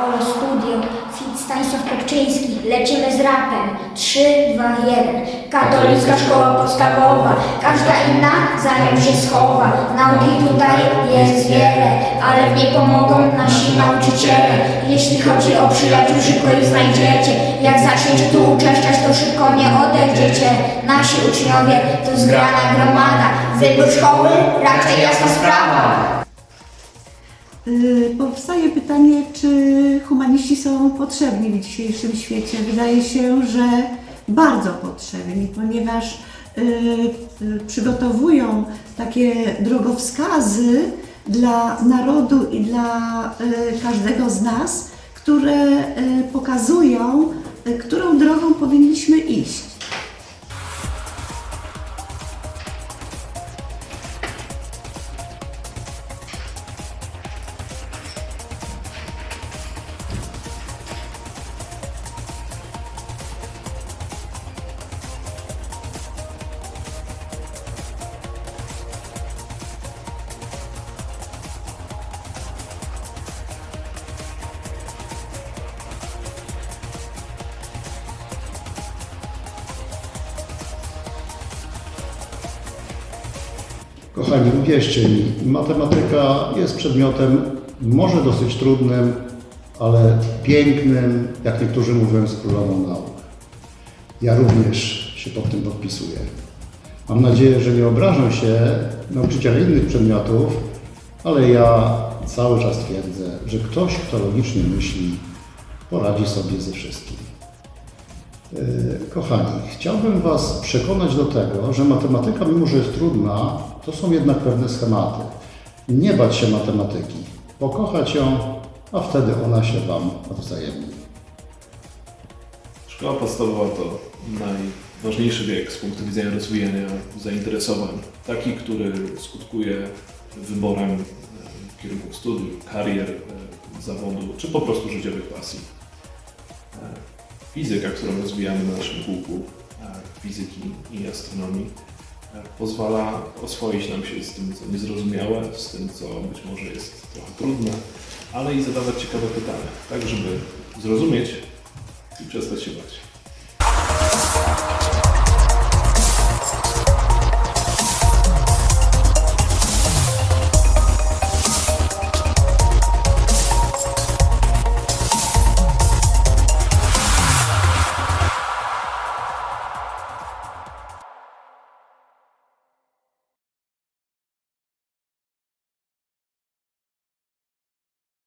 Paolo Studio, Stanisław Kopczyński, lecimy z rapem. 3, 2, 1. Katolicka szkoła podstawowa, każda inna za nią się schowa. Nauki tutaj jest wiele, ale w niej pomogą nasi nauczyciele. Jeśli chodzi o przyjaciół, szybko ich znajdziecie. Jak zaczniecie tu uczeszczać, to szybko mnie odejdziecie. Nasi uczniowie to zgrana gromada. Wybór szkoły raczej jasna sprawa. Y, Powstaje pytanie, czy humaniści są potrzebni w dzisiejszym świecie. Wydaje się, że bardzo potrzebni, ponieważ y, y, przygotowują takie drogowskazy dla narodu i dla każdego z nas, które pokazują, którą drogą powinniśmy iść. Kochani, uwierzcie mi, matematyka jest przedmiotem może dosyć trudnym, ale pięknym, jak niektórzy mówią, z królową nauk. Ja również się pod tym podpisuję. Mam nadzieję, że nie obrażą się nauczyciele innych przedmiotów, ale ja cały czas twierdzę, że ktoś, kto logicznie myśli, poradzi sobie ze wszystkim. Yy, Kochani, chciałbym Was przekonać do tego, że matematyka, mimo że jest trudna, to są jednak pewne schematy. Nie bać się matematyki, pokochać ją, a wtedy ona się Wam odwzajemni. Szkoła podstawowa to najważniejszy wiek z punktu widzenia rozwijania zainteresowań. Taki, który skutkuje wyborem e, kierunków studiów, karier, e, zawodu, czy po prostu życiowych pasji. Fizyka, którą rozwijamy na naszym kółku, e, fizyki i astronomii, e, pozwala oswoić nam się z tym, co niezrozumiałe, z tym, co być może jest trochę trudne, ale i zadawać ciekawe pytania, tak żeby zrozumieć i przestać się bać.